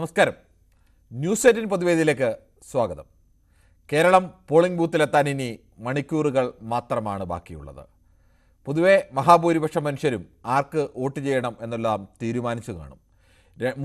നമസ്കാരം. News eighteen പൊതുവേദിയിലേക്ക് സ്വാഗതം. Keralam polling ബൂത്തിലെത്താൻ ഇനി മണിക്കൂറുകൾ മാത്രമാണ് ബാക്കിയുള്ളത്. പൊതുവെ മഹാഭൂരിപക്ഷം മനുഷ്യരും ആർക്ക് വോട്ട് ചെയ്യണം എന്നെല്ലാം തീരുമാനിച്ചു കാണും.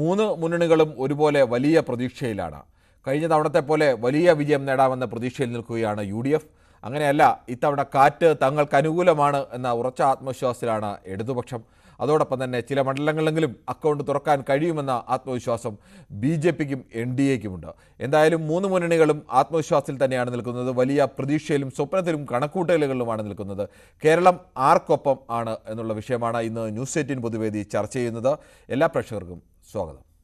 മൂന്ന് മുന്നണികളും ഒരുപോലെ വലിയ പ്രതീക്ഷയിലാണ്. കഴിഞ്ഞ തവണത്തെ പോലെ വലിയ വിജയം നേടാമെന്ന പ്രതീക്ഷയിൽ നിൽക്കുകയാണ് യു ഡി എഫ്. അങ്ങനെയല്ല ഇത്തവണ കാറ്റ് തങ്ങൾക്ക് അനുകൂലമാണ് എന്ന ഉറച്ച ആത്മവിശ്വാസത്തിലാണ് ഇടതുപക്ഷം. അതോടൊപ്പം തന്നെ ചില മണ്ഡലങ്ങളിലെങ്കിലും അക്കൗണ്ട് തുറക്കാൻ കഴിയുമെന്ന ആത്മവിശ്വാസം ബി ജെ പിക്കും എൻ ഡി എക്കുമുണ്ട് എന്തായാലും മൂന്ന് മുന്നണികളും ആത്മവിശ്വാസത്തിൽ തന്നെയാണ് നിൽക്കുന്നത്. വലിയ പ്രതീക്ഷയിലും സ്വപ്നത്തിലും കണക്കൂട്ടലുകളിലുമാണ് നിൽക്കുന്നത്. കേരളം ആർക്കൊപ്പം ആണ് എന്നുള്ള വിഷയമാണ് ഇന്ന് ന്യൂസ് എയ്റ്റീൻ പൊതുവേദി ചർച്ച ചെയ്യുന്നത്. എല്ലാ പ്രേക്ഷകർക്കും സ്വാഗതം.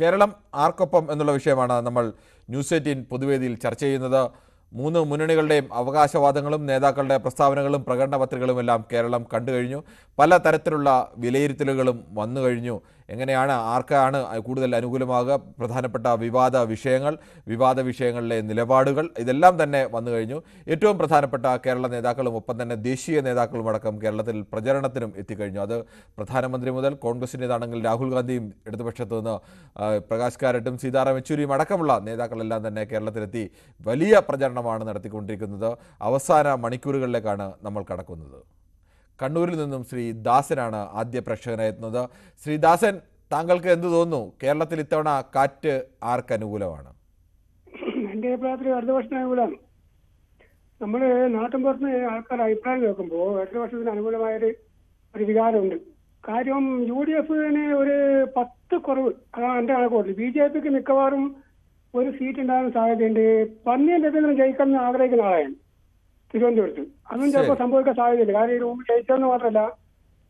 കേരളം ആർക്കൊപ്പം എന്നുള്ള വിഷയമാണ് നമ്മൾ ന്യൂസ് എയ്റ്റീൻ പൊതുവേദിയിൽ ചർച്ച ചെയ്യുന്നത്. മൂന്ന് മുന്നണികളുടെയും അവകാശവാദങ്ങളും നേതാക്കളുടെ പ്രസ്താവനകളും പ്രകടന പത്രികകളും എല്ലാം കേരളം കണ്ടു കഴിഞ്ഞു. പല തരത്തിലുള്ള വിലയിരുത്തലുകളും വന്നു കഴിഞ്ഞു. എങ്ങനെയാണ് ആർക്കാണ് കൂടുതൽ അനുകൂലമാകുക? പ്രധാനപ്പെട്ട വിവാദ വിഷയങ്ങൾ വിവാദ വിഷയങ്ങളിലെ നിലപാടുകൾ ഇതെല്ലാം തന്നെ വന്നു കഴിഞ്ഞു. ഏറ്റവും പ്രധാനപ്പെട്ട കേരള നേതാക്കളും ഒപ്പം തന്നെ ദേശീയ നേതാക്കളും അടക്കം കേരളത്തിൽ പ്രചരണത്തിനും എത്തിക്കഴിഞ്ഞു. അത് പ്രധാനമന്ത്രി മുതൽ കോൺഗ്രസിന്റെതാണെങ്കിൽ രാഹുൽ ഗാന്ധിയും ഇടതുപക്ഷത്ത് നിന്ന് പ്രകാശ് കാരട്ടും സീതാറാം യെച്ചൂരിയും അടക്കമുള്ള നേതാക്കളെല്ലാം തന്നെ കേരളത്തിലെത്തി വലിയ പ്രചരണമാണ് നടത്തിക്കൊണ്ടിരിക്കുന്നത്. അവസാന മണിക്കൂറുകളിലേക്കാണ് നമ്മൾ കടക്കുന്നത്. കണ്ണൂരിൽ നിന്നും ശ്രീ ദാസനാണ് ആദ്യ പ്രേക്ഷകനായി എത്തുന്നത് ശ്രീ ദാസൻ താങ്കൾക്ക് എന്ത് തോന്നുന്നു? കേരളത്തിൽ ഇത്തവണ കാറ്റ് ആർക്ക് അനുകൂലമാണ്? എന്റെ അഭിപ്രായത്തിൽ ഇടതുപക്ഷത്തിന് അനുകൂലമാണ്. നമ്മൾ നാട്ടിൻ പുറത്ത് ആൾക്കാർ അഭിപ്രായം കേൾക്കുമ്പോൾ ഇടതുപക്ഷത്തിന് അനുകൂലമായൊരു ഒരു വികാരമുണ്ട്. കാര്യം യു ഡി എഫിന് ഒരു പത്ത് കുറവ് അതാണ് എന്റെ കണക്കൂട്ടിൽ ബി ജെ പിക്ക് മിക്കവാറും ഒരു സീറ്റ് ഉണ്ടാകാൻ സാധ്യതയുണ്ട്. പന്നിയൻ രവീന്ദ്രൻ ജയിക്കണം ആഗ്രഹിക്കുന്ന ആളാണ്. തിരുവനന്തപുരത്ത്. അതും ചിലപ്പോൾ സംഭവിക്കാൻ സാധ്യതയില്ല. കാരണം ഈ റൂമിൽ ജയിച്ചതെന്ന് മാത്രമല്ല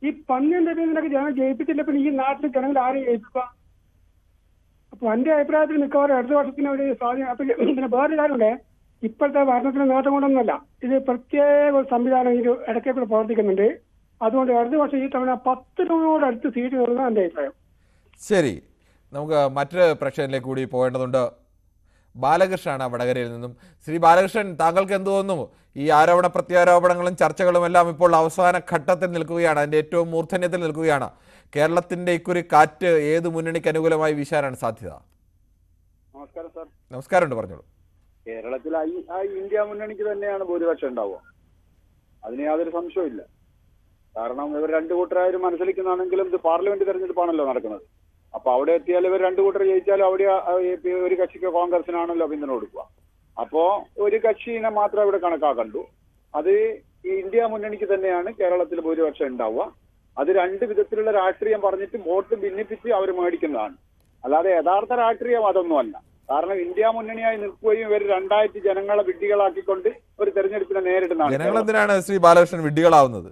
ഈ പന്നിയൻ രവീന്ദ്രനൊക്കെ ജനം ജയിപ്പിച്ചില്ല പിന്നെ ഈ നാട്ടിൽ ജനങ്ങൾ ആരെയും ജയിപ്പിക്കുക അപ്പൊ എന്റെ അഭിപ്രായത്തിൽ മിക്കവാറും അടുത്ത വർഷത്തിന് ഒരു സ്വാധീനം അപ്പൊ പിന്നെ വേറൊരു കാര്യമുണ്ട്. ഇപ്പോഴത്തെ ഭരണത്തിന് നേട്ടം കൊണ്ടൊന്നുമല്ല. ഇത് പ്രത്യേക ഒരു സംവിധാനം ഇത് ഇടയ്ക്കൂടെ പ്രവർത്തിക്കുന്നുണ്ട്. അതുകൊണ്ട് അടുത്ത വർഷം ഈ തവണ രൂപയോട് അടുത്ത് സീറ്റ് നൽകുന്ന എന്റെ അഭിപ്രായം. ശരി. നമുക്ക് മറ്റൊരു പ്രശ്നത്തിലേക്ക് കൂടി പോകേണ്ടതുണ്ട്. ബാലകൃഷ്ണനാണ് വടകരയിൽ നിന്നും. ശ്രീ ബാലകൃഷ്ണൻ താങ്കൾക്ക് എന്ത് തോന്നുന്നു? ഈ ആരോപണ പ്രത്യാരോപണങ്ങളും ചർച്ചകളും എല്ലാം ഇപ്പോൾ അവസാന ഘട്ടത്തിൽ നിൽക്കുകയാണ്. അതിന്റെ ഏറ്റവും മൂർധന്യത്തിൽ നിൽക്കുകയാണ്. കേരളത്തിന്റെ ഇക്കുറി കാറ്റ് ഏത് മുന്നണിക്ക് അനുകൂലമായി വീശാനാണ് സാധ്യത? നമസ്കാരം സാർ. നമസ്കാരമുണ്ട് പറഞ്ഞോളൂ. കേരളത്തിൽ ആ ഇന്ത്യ മുന്നണിക്ക് തന്നെയാണ് ഭൂരിപക്ഷം ഉണ്ടാവുക. അതിന് യാതൊരു സംശയവും കാരണം ഇവർ രണ്ടു കൂട്ടരായാലും മനസ്സിലിക്കുന്നതാണെങ്കിലും ഇത് പാർലമെന്റ് തെരഞ്ഞെടുപ്പാണല്ലോ നടക്കുന്നത്. അപ്പൊ അവിടെ എത്തിയാൽ ഇവർ രണ്ടു കൂട്ടർ ജയിച്ചാലും അവിടെ ഒരു കക്ഷിക്ക് കോൺഗ്രസിനാണല്ലോ പിന്തുണ കൊടുക്കുക. അപ്പോ ഒരു കക്ഷിനെ മാത്രം ഇവിടെ കണക്കാക്കണ്ടു. അത് ഇന്ത്യ മുന്നണിക്ക് തന്നെയാണ് കേരളത്തിൽ ഭൂരിപക്ഷം ഉണ്ടാവുക. അത് രണ്ട് വിധത്തിലുള്ള രാഷ്ട്രീയം പറഞ്ഞിട്ട് വോട്ട് ഭിന്നിപ്പിച്ച് അവർ മേടിക്കുന്നതാണ്. അല്ലാതെ യഥാർത്ഥ രാഷ്ട്രീയം അതൊന്നുമല്ല. കാരണം ഇന്ത്യ മുന്നണിയായി നിൽക്കുകയും ഇവർ രണ്ടായിട്ട് ജനങ്ങളെ വിഡ്ഢികളാക്കിക്കൊണ്ട് ഒരു തെരഞ്ഞെടുപ്പിനെ നേരിടുന്നതാണ് ജനങ്ങൾ ശ്രീ ബാലകൃഷ്ണൻ വിഡ്ഢികളാവുന്നത്?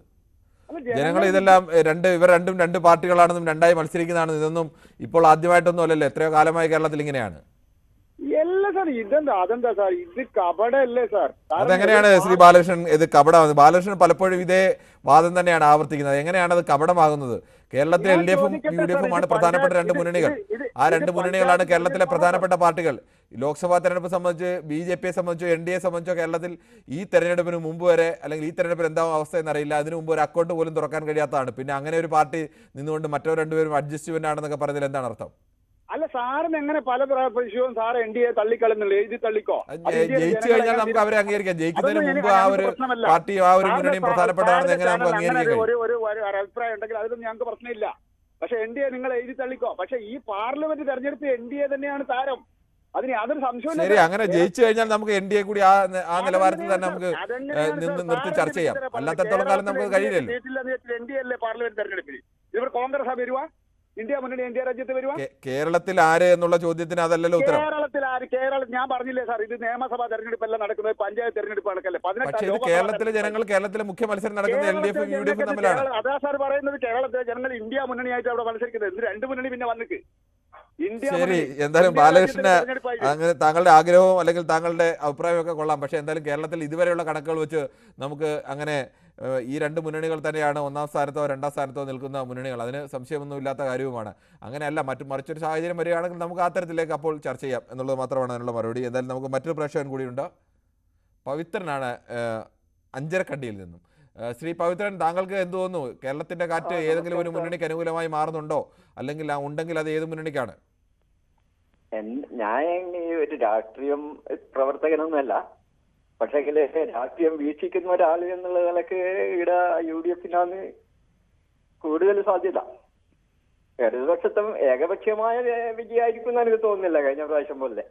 ജനങ്ങൾ ഇതെല്ലാം രണ്ട് ഇവർ രണ്ടും രണ്ട് പാർട്ടികളാണെന്നും രണ്ടായി മത്സരിക്കുന്നതാണെന്നും ഇതൊന്നും ഇപ്പോൾ ആദ്യമായിട്ടൊന്നും അല്ലല്ലോ എത്രയോ കാലമായി കേരളത്തിൽ ഇങ്ങനെയാണ്. അല്ല സാർ ഇതെന്താ അതെന്താ സാർ ഇത് കപടല്ലേ സാർ. കാരണം അതെങ്ങനെയാണ് ശ്രീ ബാലകൃഷ്ണൻ ഇത് കപടമാകുന്നത്? ബാലകൃഷ്ണൻ പലപ്പോഴും ഇതേ വാദം തന്നെയാണ് ആവർത്തിക്കുന്നത്. എങ്ങനെയാണ് അത് കപടമാകുന്നത്? കേരളത്തിലെ എൽ ഡി എഫും യു ഡി എഫും ആണ് പ്രധാനപ്പെട്ട രണ്ട് മുന്നണികൾ. ആ രണ്ട് മുന്നണികളാണ് കേരളത്തിലെ പ്രധാനപ്പെട്ട പാർട്ടികൾ. ലോക്സഭാ തെരഞ്ഞെടുപ്പ് സംബന്ധിച്ച് ബി ജെ പിയെ സംബന്ധിച്ചോ എൻ ഡി എ സംബന്ധിച്ചോ കേരളത്തിൽ ഈ തെരഞ്ഞെടുപ്പിന് മുമ്പ് വരെ അല്ലെങ്കിൽ ഈ തെരഞ്ഞെടുപ്പിൽ എന്താവും അവസ്ഥ എന്നറിയില്ല. അതിനു മുമ്പ് ഒരു അക്കൗണ്ട് പോലും തുറക്കാൻ കഴിയാത്തതാണ്. പിന്നെ അങ്ങനെ ഒരു പാർട്ടി നിന്നുകൊണ്ട് മറ്റോ രണ്ടുപേരും അഡ്ജസ്റ്റ്മെന്റ് ആണെന്നൊക്കെ പറഞ്ഞതിൽ എന്താണ് അർത്ഥം? അല്ല സാറിന് എങ്ങനെ പല പ്രാവശ്യവും സാർ എൻ ഡി എ തള്ളിക്കളയുന്നില്ല എഴുതി തള്ളിക്കോ? ജയിച്ചു കഴിഞ്ഞാൽ നമുക്ക് അവരെ അംഗീകരിക്കാം. ജയിക്കുന്നതിന് മുമ്പ് ആ ഒരു പാർട്ടി ആ ഒരു മുന്നണിയും പ്രധാനപ്പെട്ടതാണെന്ന് എങ്ങനെ നമുക്ക് കഴിയും ഒരു ഒരു ഒരു അഭിപ്രായം ഉണ്ടെങ്കിൽ അതൊന്നും ഞങ്ങൾക്ക് പ്രശ്നമില്ല. പക്ഷെ എൻ ഡി എ നിങ്ങൾ എഴുതി തള്ളിക്കോ? പക്ഷെ ഈ പാർലമെന്റ് തെരഞ്ഞെടുപ്പ് എൻ ഡി എ തന്നെയാണ് താരം അതിന് യാതൊരു സംശയവും ശരി അങ്ങനെ ജയിച്ചു കഴിഞ്ഞാൽ നമുക്ക് എൻ ഡി എ കൂടി ആ ആ നിലവാരത്തിൽ തന്നെ നമുക്ക് നിർത്തി ചർച്ച ചെയ്യാം. അല്ലാത്തത്തോളം കാലം നമുക്ക് കഴിയില്ല എൻ ഡി അല്ലേ പാർലമെന്റ് തെരഞ്ഞെടുപ്പിൽ ഇവർ കോൺഗ്രസ് വരുവാ? ഇന്ത്യ മുന്നണി ഇന്ത്യ രാജ്യത്ത് വരുവാ? കേരളത്തിൽ ആര് എന്നുള്ള ചോദ്യത്തിന് അതല്ലല്ലോ ഉത്തരം. കേരളത്തിൽ ആര്? കേരളം ഞാൻ പറഞ്ഞില്ലേ സാർ ഇത് നിയമസഭാ തെരഞ്ഞെടുപ്പല്ല നടക്കുന്നത് പഞ്ചായത്ത് തെരഞ്ഞെടുപ്പ് നടക്കല്ലേ പക്ഷേ ഇത് കേരളത്തിലെ ജനങ്ങൾ കേരളത്തിലെ മുഖ്യ മത്സരം നടക്കുന്നത് എൽ ഡി എഫും യു ഡി എഫും തമ്മിലാണ്. അതാ സാർ പറയുന്നത് കേരളത്തിലെ ജനങ്ങൾ ഇന്ത്യ മുന്നണിയായിട്ട് അവിടെ മത്സരിക്കുന്നത്. രണ്ട് മുന്നണി പിന്നെ ഇന്ത്യ ശരി എന്തായാലും ബാലകൃഷ്ണന് അങ്ങനെ താങ്കളുടെ ആഗ്രഹവും അല്ലെങ്കിൽ താങ്കളുടെ അഭിപ്രായമൊക്കെ കൊള്ളാം. പക്ഷേ എന്തായാലും കേരളത്തിൽ ഇതുവരെയുള്ള കണക്കുകൾ വെച്ച് നമുക്ക് അങ്ങനെ ഈ രണ്ട് മുന്നണികൾ തന്നെയാണ് ഒന്നാം സ്ഥാനത്തോ രണ്ടാം സ്ഥാനത്തോ നിൽക്കുന്ന മുന്നണികൾ. അതിന് സംശയമൊന്നും ഇല്ലാത്ത കാര്യവുമാണ്. അങ്ങനെയല്ല മറ്റു മറിച്ചൊരു സാഹചര്യം വരികയാണെങ്കിൽ നമുക്ക് ആ തരത്തിലേക്ക് അപ്പോൾ ചർച്ച ചെയ്യാം എന്നുള്ളത് മാത്രമാണ് അതിനുള്ള മറുപടി. എന്തായാലും നമുക്ക് മറ്റൊരു പ്രേക്ഷകൻ കൂടിയുണ്ട്. പവിത്രനാണ് അഞ്ചരക്കണ്ടിയിൽ നിന്നും. ശ്രീ പവിത്രൻ താങ്കൾക്ക് എന്ത് തോന്നുന്നു? കേരളത്തിന്റെ കാറ്റ് ഏതെങ്കിലും ഒരു മുന്നണിക്ക് അനുകൂലമായി മാറുന്നുണ്ടോ? അല്ലെങ്കിൽ ഉണ്ടെങ്കിൽ അത് ഏത് മുന്നണിക്കാണ്? ഞാൻ ഈ ഒരു രാഷ്ട്രീയം പ്രവർത്തകനൊന്നുമല്ല. പക്ഷെങ്കിൽ രാഷ്ട്രീയം വീക്ഷിക്കുന്ന ഒരാൾ എന്നുള്ള നിലയ്ക്ക് ഇവിടെ യു ഡി എഫിനാണ് കൂടുതൽ സാധ്യത. ഇടതുപക്ഷത്തും ഏകപക്ഷീയമായ വിജയമായിരിക്കും എന്ന് എനിക്ക് തോന്നുന്നില്ല കഴിഞ്ഞ പ്രാവശ്യം പോലെ.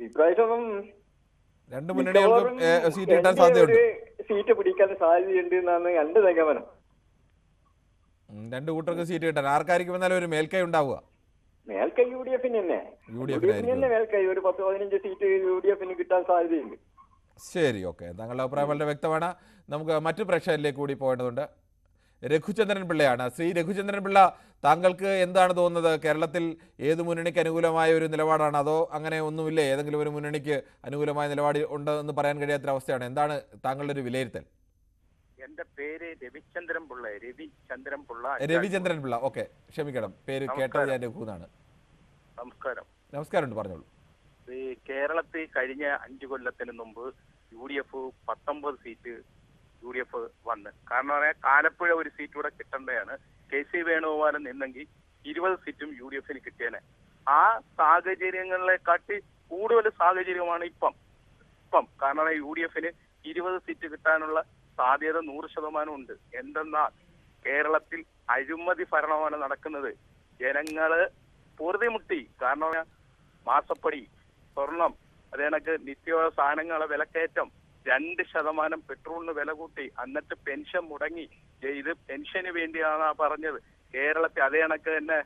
ഇപ്രാവശ്യം രണ്ട് മുന്നണികൾക്കും സീറ്റ് കിട്ടാൻ സാധ്യതയുണ്ട്. സീറ്റ് പിടിക്കാൻ സാധ്യതയുണ്ട് എന്നാണ് എന്റെ നിഗമനം. രണ്ട് കൂട്ടർക്ക് സീറ്റ് കിട്ടാൻ. ആർക്കായിരിക്കും എന്നാലും ഒരു മേൽക്കൈ ഉണ്ടാവുക. മേൽക്കൈ യു ഡി എഫിന് തന്നെ. യു ഡി എഫിന് തന്നെ മേൽക്കൈ. ഒരു പത്ത് പതിനഞ്ച് സീറ്റ് യു ഡി എഫിന് കിട്ടാൻ സാധ്യതയുണ്ട്. ശരി ഓക്കെ. താങ്കളുടെ അഭിപ്രായം വളരെ വ്യക്തമാണ്. നമുക്ക് മറ്റു പ്രേക്ഷകരിലേക്ക് കൂടി പോകേണ്ടതുണ്ട്. രഘുചന്ദ്രൻ പിള്ളയാണ്. ശ്രീ രഘുചന്ദ്രൻ പിള്ള താങ്കൾക്ക് എന്താണ് തോന്നുന്നത്? കേരളത്തിൽ ഏത് മുന്നണിക്ക് അനുകൂലമായ ഒരു നിലപാടാണ്? അതോ അങ്ങനെ ഒന്നുമില്ലേ? ഏതെങ്കിലും ഒരു മുന്നണിക്ക് അനുകൂലമായ നിലപാട് ഉണ്ട് എന്ന് പറയാൻ കഴിയാത്ത അവസ്ഥയാണ്. എന്താണ് താങ്കളുടെ ഒരു വിലയിരുത്തൽ? എന്റെ പേര് രവിചന്ദ്രൻ പിള്ള രവിചന്ദ്രൻ പിള്ള രവിചന്ദ്രൻ പിള്ള. ഓക്കെ ക്ഷമിക്കണം. പേര് കേട്ടത് ഞാൻ രഘു നമസ്കാരം നമസ്കാരം. നമസ്കാരമുണ്ട് പറഞ്ഞോളൂ. കേരളത്തിൽ കഴിഞ്ഞ അഞ്ചു കൊല്ലത്തിന് മുമ്പ് യു ഡി എഫ് പത്തൊമ്പത് സീറ്റ് യു ഡി എഫ് വന്ന്. കാരണം പറയാൻ കാലപ്പുഴ ഒരു സീറ്റ് കൂടെ കിട്ടേണ്ടതാണ്. കെ സി വേണുഗോപാലൻ നിന്നെങ്കിൽ ഇരുപത് സീറ്റും യു ഡി എഫിന് കിട്ടിയേനെ. ആ സാഹചര്യങ്ങളെ കാട്ടി കൂടുതൽ സാഹചര്യമാണ് ഇപ്പം. ഇപ്പം. കാരണം യു ഡി എഫിന് ഇരുപത് സീറ്റ് കിട്ടാനുള്ള സാധ്യത നൂറ് ശതമാനം ഉണ്ട്. എന്തെന്നാൽ കേരളത്തിൽ അഴിമതി ഭരണമാണ് നടക്കുന്നത്. ജനങ്ങൾ പൊറുതിമുട്ടി. കാരണം മാസപ്പടി സ്വർണം അത് കണക്ക് നിത്യ സാധനങ്ങളെ വിലക്കയറ്റം രണ്ട് ശതമാനം പെട്രോളിന് വില കൂട്ടി. എന്നിട്ട് പെൻഷൻ മുടങ്ങി. ഇത് പെൻഷന് വേണ്ടിയാണ് ആ പറഞ്ഞത്. കേരളത്തെ അതേ കണക്ക് തന്നെ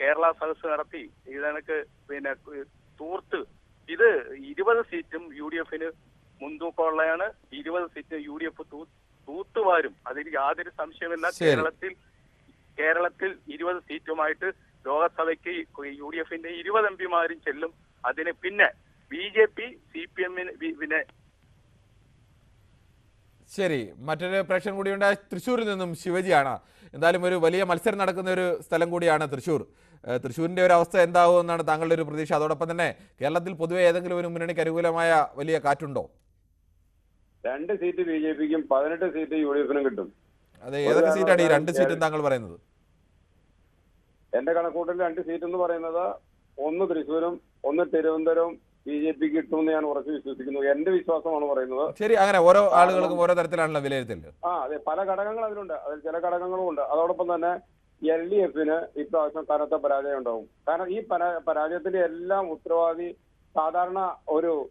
കേരള സദസ് നടത്തി. ഇത് കണക്ക് പിന്നെ തൂർത്ത്. ഇത് ഇരുപത് സീറ്റും യു ഡി എഫിന് മുൻതൂക്കമുള്ളതാണ്. ഇരുപത് സീറ്റ് യു ഡി എഫ് തൂത്തുവാരും. അതിൽ യാതൊരു സംശയമില്ല കേരളത്തിൽ കേരളത്തിൽ ഇരുപത് സീറ്റുമായിട്ട് ലോകസഭയ്ക്ക് യു ഡി എഫിന്റെ ഇരുപത് എം പിമാരും ചെല്ലും. അതിന് പിന്നെ B J P C P എമ്മിന് പിന്നെ ശരി മറ്റൊരു പ്രേക്ഷകൻ കൂടിയുണ്ട് തൃശ്ശൂരിൽ നിന്നും ശിവജിയാണ്. എന്തായാലും ഒരു വലിയ മത്സരം നടക്കുന്ന ഒരു സ്ഥലം കൂടിയാണ് തൃശ്ശൂർ. തൃശ്ശൂരിന്റെ ഒരു അവസ്ഥ എന്താവും എന്നാണ് താങ്കളുടെ ഒരു പ്രതീക്ഷ. അതോടൊപ്പം തന്നെ കേരളത്തിൽ പൊതുവെ ഏതെങ്കിലും ഒരു മുന്നണിക്ക് അനുകൂലമായ വലിയ കാറ്റുണ്ടോ? രണ്ട് സീറ്റ് ബി ജെ പിക്കും പതിനെട്ട് സീറ്റ് യു ഡി എഫിനും കിട്ടും. അതെ ഏതൊക്കെ സീറ്റാണ് ഈ രണ്ട് സീറ്റും താങ്കൾ പറയുന്നത്? എന്റെ കണക്കൂട്ടിൽ രണ്ട് സീറ്റ് എന്ന് പറയുന്നത് ഒന്ന് തൃശ്ശൂരും ഒന്ന് തിരുവനന്തപുരവും ബി ജെ പിക്ക് കിട്ടുമെന്ന് ഞാൻ ഉറച്ചു വിശ്വസിക്കുന്നു. എന്റെ വിശ്വാസമാണ് പറയുന്നത്. ശരി അങ്ങനെ ഓരോ ആളുകൾക്കും ഓരോ തരത്തിലാണല്ലോ വിലയിരുത്തൽ ആ അതെ പല ഘടകങ്ങൾ അതിലുണ്ട്. അതിൽ ചില ഘടകങ്ങളും ഉണ്ട്. അതോടൊപ്പം തന്നെ എൽ ഡി എഫിന് ഇപ്രാവശ്യം കനത്ത പരാജയം ഉണ്ടാവും. കാരണം ഈ പരാ- പരാജയത്തിന്റെ എല്ലാം ഉത്തരവാദി സാധാരണ ഒരു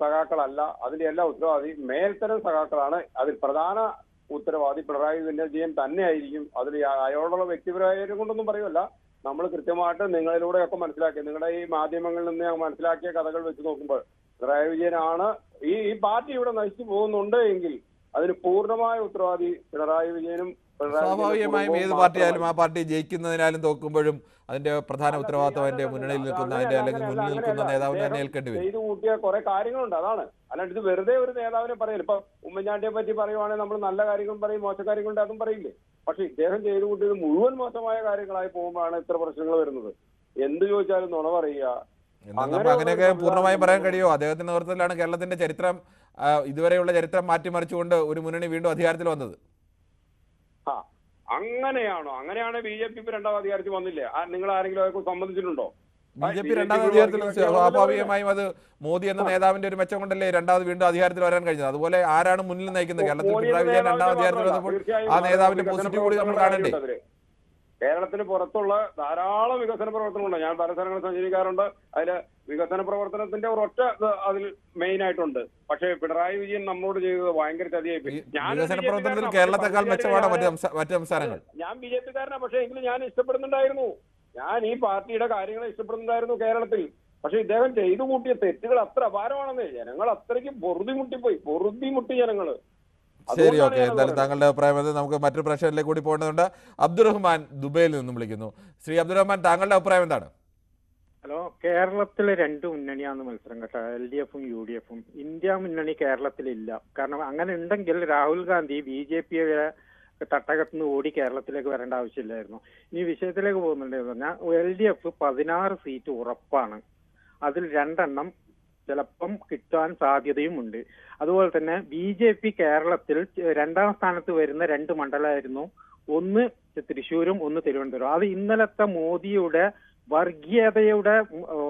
സഖാക്കളല്ല. അതിന്റെ എല്ലാ ഉത്തരവാദി മേൽത്തരം സഖാക്കളാണ്. അതിൽ പ്രധാന ഉത്തരവാദി പിണറായി വിജയൻ തന്നെയായിരിക്കും. അതിൽ അയാളുള്ള വ്യക്തിപരമായ കൊണ്ടൊന്നും പറയുമല്ല നമ്മൾ കൃത്യമായിട്ട് നിങ്ങളിലൂടെയൊക്കെ മനസ്സിലാക്കി നിങ്ങളുടെ ഈ മാധ്യമങ്ങളിൽ നിന്ന് ഞാൻ മനസ്സിലാക്കിയ കഥകൾ വെച്ച് നോക്കുമ്പോൾ പിണറായി വിജയനാണ് ഈ ഈ പാർട്ടി ഇവിടെ നശിച്ചു പോകുന്നുണ്ട് എങ്കിൽ അതിന് പൂർണമായ ഉത്തരവാദി പിണറായി വിജയനും സ്വാഭാവികമായും ഏത് പാർട്ടി പാർട്ടിയായാലും ആ പാർട്ടി ജയിക്കുന്നതിനാലും തോക്കുമ്പോഴും അതിന്റെ പ്രധാന ഉത്തരവാദിത്തം ഉത്തരവാദിത്വം അതിന്റെ മുന്നണിയിൽ നിൽക്കുന്ന അതിന്റെ അല്ലെങ്കിൽ മുന്നിൽ നിൽക്കുന്ന നേതാവിനെ തന്നെ ഏൽക്കേണ്ടി വരും ചെയ്തു കൂട്ടിയ കുറെ കാര്യങ്ങളുണ്ട് അതാണ്. അല്ലാണ്ട് ഇത് വെറുതെ ഒരു നേതാവിനെ പറയില്ല ഇപ്പൊ ഉമ്മൻചാണ്ടിയെ പറ്റി പറയുവാണെങ്കിൽ നമ്മൾ നല്ല കാര്യങ്ങളും പറയും മോശ കാര്യങ്ങളുണ്ട് അതും പറയില്ലേ? പക്ഷെ ഇദ്ദേഹം ചെയ്തു കൂട്ടിയത് മുഴുവൻ മോശമായ കാര്യങ്ങളായി പോകുമ്പോഴാണ് ഇത്ര പ്രശ്നങ്ങൾ വരുന്നത്. എന്ത് ചോദിച്ചാലും നുണ പറയുക. അങ്ങനെയൊക്കെ പൂർണമായി പറയാൻ കഴിയുമോ? അദ്ദേഹത്തിന്റെ നേതൃത്വത്തിലാണ് കേരളത്തിന്റെ ചരിത്രം ഇതുവരെയുള്ള ചരിത്രം മാറ്റിമറിച്ചുകൊണ്ട് ഒരു മുന്നണി വീണ്ടും അധികാരത്തിൽ വന്നത്. ആ അങ്ങനെയാണോ? അങ്ങനെയാണ് ബി ജെ പി ഇപ്പൊ രണ്ടാം അധികാരത്തിൽ വന്നില്ലേ? നിങ്ങൾ ആരെങ്കിലും അതൊക്കെ സംബന്ധിച്ചിട്ടുണ്ടോ ബി ജെ പി രണ്ടാം രണ്ടാമത് അധികാരത്തിൽ? സ്വാഭാവികമായും അത് മോദി എന്ന നേതാവിന്റെ ഒരു മെച്ചം കൊണ്ടല്ലേ രണ്ടാമത് വീണ്ടും അധികാരത്തിൽ വരാൻ കഴിഞ്ഞത്? അതുപോലെ ആരാണ് മുന്നിൽ നയിക്കുന്നത്? കേരളത്തിൽ പിണറായി വിജയൻ രണ്ടാം അധികാരത്തിൽ വന്നപ്പോൾ ആ നേതാവിന്റെ പോസിറ്റീവ് കൂടി നമ്മൾ കാണണ്ടേ. കേരളത്തിന് പുറത്തുള്ള ധാരാളം വികസന പ്രവർത്തനങ്ങളുണ്ട്. ഞാൻ പല സ്ഥലങ്ങളിൽ സഞ്ചരിക്കാറുണ്ട്. അതിൽ വികസന പ്രവർത്തനത്തിന്റെ ഒരൊറ്റ അതിൽ മെയിൻ ആയിട്ടുണ്ട്. പക്ഷേ പിണറായി വിജയൻ നമ്മളോട് ചെയ്തത് ഭയങ്കര ചതിയായി ഞാൻ- ബി ജെ പിക്കാരനാ പക്ഷേ എങ്കിലും ഞാൻ ഇഷ്ടപ്പെടുന്നുണ്ടായിരുന്നു. ഞാൻ ഈ പാർട്ടിയുടെ കാര്യങ്ങളെ ഇഷ്ടപ്പെടുന്നുണ്ടായിരുന്നു കേരളത്തിൽ. പക്ഷെ ഇദ്ദേഹം ചെയ്തു കൂട്ടിയ തെറ്റുകൾ അത്ര അപാരമാണെന്നേ. ജനങ്ങൾ അത്രയ്ക്ക് പൊറുതി മുട്ടിപ്പോയി. പൊറുതി മുട്ടി ജനങ്ങൾ. ശരി ഓക്കെ. എന്തായാലും താങ്കളുടെ അഭിപ്രായം നമുക്ക് മറ്റൊരു പ്രശ്നത്തിലേക്ക് കൂടി പോകേണ്ടതുണ്ട് അബ്ദുറഹ്മാൻ ദുബൈയിൽ നിന്നും വിളിക്കുന്നു. ശ്രീ അബ്ദുറഹ്മാൻ താങ്കളുടെ അഭിപ്രായം എന്താണ്? ഹലോ കേരളത്തിലെ രണ്ട് മുന്നണിയാണ് മത്സരം കേട്ടോ എൽ ഡി എഫും യു ഡി എഫും. ഇന്ത്യ മുന്നണി കേരളത്തിലില്ല. കാരണം അങ്ങനെ ഉണ്ടെങ്കിൽ രാഹുൽ ഗാന്ധി ബി ജെ പിയെ തട്ടകത്തുനിന്ന് ഓടി കേരളത്തിലേക്ക് വരേണ്ട ആവശ്യമില്ലായിരുന്നു. ഈ വിഷയത്തിലേക്ക് പോകുന്നുണ്ടെന്ന് പറഞ്ഞാൽ എൽ ഡി എഫ് പതിനാറ് സീറ്റ് ഉറപ്പാണ്. അതിൽ രണ്ടെണ്ണം ചിലപ്പം കിട്ടാൻ സാധ്യതയും ഉണ്ട് അതുപോലെ തന്നെ ബി ജെ പി കേരളത്തിൽ രണ്ടാം സ്ഥാനത്ത് വരുന്ന രണ്ട് മണ്ഡലമായിരുന്നു. ഒന്ന് തൃശ്ശൂരും ഒന്ന് തിരുവനന്തപുരം. അത് ഇന്നലത്തെ മോദിയുടെ വർഗീയതയുടെ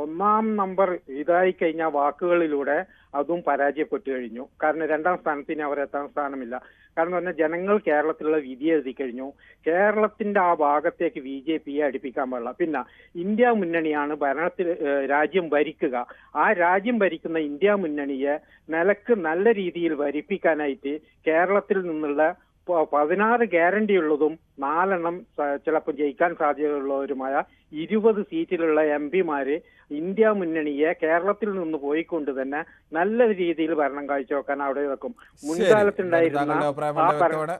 ഒന്നാം നമ്പർ ഇതായി കഴിഞ്ഞ വാക്കുകളിലൂടെ അതും പരാജയപ്പെട്ടു കഴിഞ്ഞു. കാരണം രണ്ടാം സ്ഥാനത്തിന് അവർ എത്താൻ സ്ഥാനമില്ല. കാരണം പറഞ്ഞാൽ ജനങ്ങൾ കേരളത്തിലുള്ള വിധി എഴുതി കഴിഞ്ഞു. കേരളത്തിന്റെ ആ ഭാഗത്തേക്ക് ബി ജെ പിയെ അടുപ്പിക്കാൻ പാടില്ല. പിന്നെ ഇന്ത്യ മുന്നണിയാണ് ഭരണത്തിൽ രാജ്യം ഭരിക്കുക. ആ രാജ്യം ഭരിക്കുന്ന ഇന്ത്യ മുന്നണിയെ നിലയ്ക്ക് നല്ല രീതിയിൽ ഭരിപ്പിക്കാനായിട്ട് കേരളത്തിൽ നിന്നുള്ള പതിനാറ് ഗ്യാരണ്ടി ഉള്ളതും നാലെണ്ണം ചിലപ്പോൾ ജയിക്കാൻ സാധ്യതയുള്ളവരുമായ ഇരുപത് സീറ്റിലുള്ള എം പിമാര് ഇന്ത്യ മുന്നണിയെ കേരളത്തിൽ നിന്ന് പോയിക്കൊണ്ട് തന്നെ നല്ല രീതിയിൽ ഭരണം കാഴ്ചവെക്കാൻ അവിടെ വെക്കും. മുൻകാലത്തുണ്ടായിരുന്ന